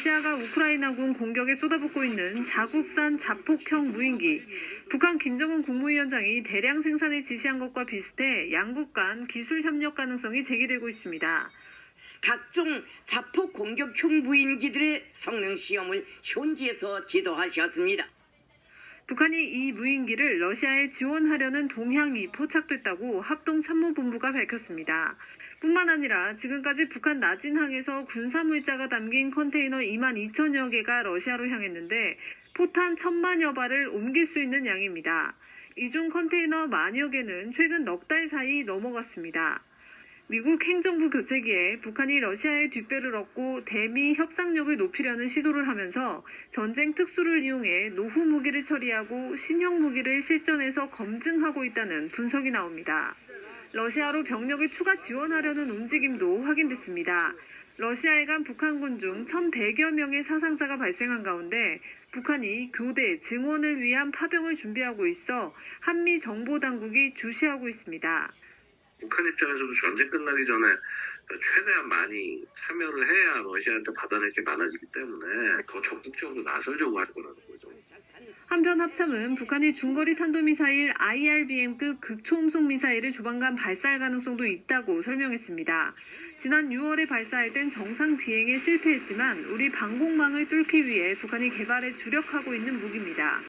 러시아가 우크라이나군 공격에 쏟아붓고 있는 자국산 자폭형 무인기. 북한 김정은 국무위원장이 대량 생산을 지시한 것과 비슷해 양국 간 기술 협력 가능성이 제기되고 있습니다. 각종 자폭 공격형 무인기들의 성능 시험을 현지에서 지도하셨습니다. 북한이 이 무인기를 러시아에 지원하려는 동향이 포착됐다고 합동참모본부가 밝혔습니다. 뿐만 아니라 지금까지 북한 나진항에서 군사물자가 담긴 컨테이너 2만 2천여 개가 러시아로 향했는데 포탄 천만여 발을 옮길 수 있는 양입니다. 이중 컨테이너 만여 개는 최근 넉 달 사이 넘어갔습니다. 미국 행정부 교체기에 북한이 러시아의 뒷배를 얻고 대미 협상력을 높이려는 시도를 하면서 전쟁 특수를 이용해 노후 무기를 처리하고 신형 무기를 실전에서 검증하고 있다는 분석이 나옵니다. 러시아로 병력을 추가 지원하려는 움직임도 확인됐습니다. 러시아에 간 북한군 중 1,100여 명의 사상자가 발생한 가운데 북한이 교대 증원을 위한 파병을 준비하고 있어 한미 정보 당국이 주시하고 있습니다. 북한 입장에서도 전쟁 끝나기 전에 최대한 많이 참여를 해야 러시아한테 받아낼 게 많아지기 때문에 더 적극적으로 나서려고 할 거라는 거죠. 한편 합참은 북한이 중거리 탄도미사일 IRBM급 극초음속 미사일을 조만간 발사할 가능성도 있다고 설명했습니다. 지난 6월에 발사할 땐 정상 비행에 실패했지만 우리 방공망을 뚫기 위해 북한이 개발에 주력하고 있는 무기입니다.